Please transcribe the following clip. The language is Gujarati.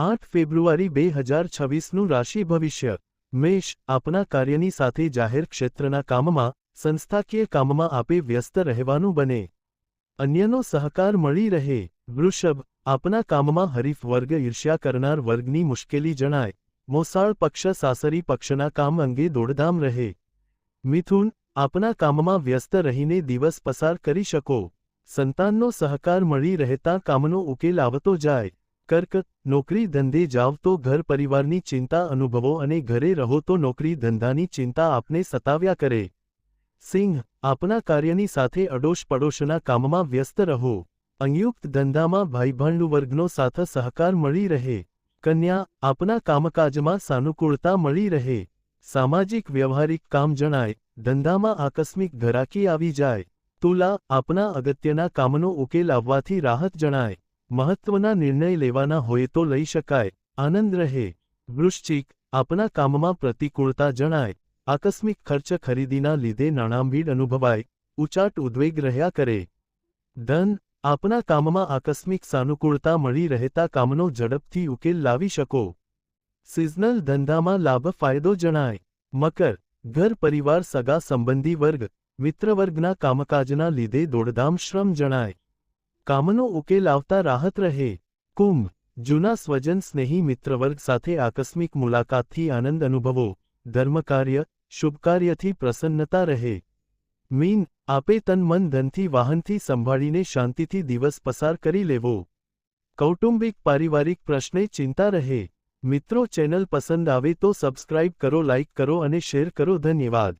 આઠ ફેબ્રુઆરી બે હજાર છવ્વીસનું રાશિ ભવિષ્ય. મેષ આપના કાર્યની સાથે જાહેર ક્ષેત્રના કામમાં, સંસ્થાકીય કામમાં આપે વ્યસ્ત રહેવાનું બને. અન્યનો સહકાર મળી રહે. વૃષભ આપના કામમાં હરીફ વર્ગ ઈર્ષ્યા કરનાર વર્ગની મુશ્કેલી જણાય. મોસાળ પક્ષ સાસરી પક્ષના કામ અંગે દોડધામ રહે. મિથુન આપના કામમાં વ્યસ્ત રહીને દિવસ પસાર કરી શકો. સંતાનનો સહકાર મળી રહેતા કામનો ઉકેલ આવતો જાય. કર્ક, નોકરી ધંધે જાવ તો ઘર પરિવારની ચિંતા અનુભવો અને ઘરે રહો તો નોકરી ધંધાની ચિંતા આપને સતાવ્યા કરે. સિંહ, આપના કાર્યની સાથે અડોશ પડોશના કામમાં વ્યસ્ત રહો. અંયુક્ત ધંધામાં ભાઈભાંડુ વર્ગનો સાથ સહકાર મળી રહે. કન્યા, આપના કામકાજમાં સાનુકૂળતા મળી રહે. સામાજિક વ્યવહારિક કામ જણાય, ધંધામાં આકસ્મિક ઘરાકી આવી જાય. તુલા, આપના અગત્યના કામનો ઉકેલ આવવાથી રાહત જણાય. મહત્વના નિર્ણય લેવાના હોય તો લઈ શકાય. આનંદ રહે. વૃશ્ચિક, આપના કામમાં પ્રતિકૂળતા જણાય. આકસ્મિક ખર્ચ ખરીદીના લીધે નાણાંભીડ અનુભવાય. ઉચાટ ઉદ્વેગ રહ્યા કરે. ધન, આપના કામમાં આકસ્મિક સાનુકૂળતા મળી રહેતા કામનો ઝડપથી ઉકેલ લાવી શકો. સિઝનલ ધંધામાં લાભ ફાયદો જણાય. મકર, ઘર પરિવાર સગા સંબંધી વર્ગ, મિત્રવર્ગના કામકાજના લીધે દોડધામ શ્રમ જણાય. કામનો ઉકેલ આવતા રાહત રહે. કુંભ, જૂના સ્વજન સ્નેહી મિત્રવર્ગ સાથે આકસ્મિક મુલાકાતથી આનંદ અનુભવો. ધર્મકાર્ય, શુભકાર્યથી પ્રસન્નતા રહે. મીન, આપે તન મન ધનથી વાહનથી સંભાળીને શાંતિથી દિવસ પસાર કરી લેવો. કૌટુંબિક પારિવારિક પ્રશ્ને ચિંતા રહે. મિત્રો ચેનલ પસંદ આવે તો સબસ્ક્રાઇબ કરો, લાઇક કરો અને શેર કરો. ધન્યવાદ.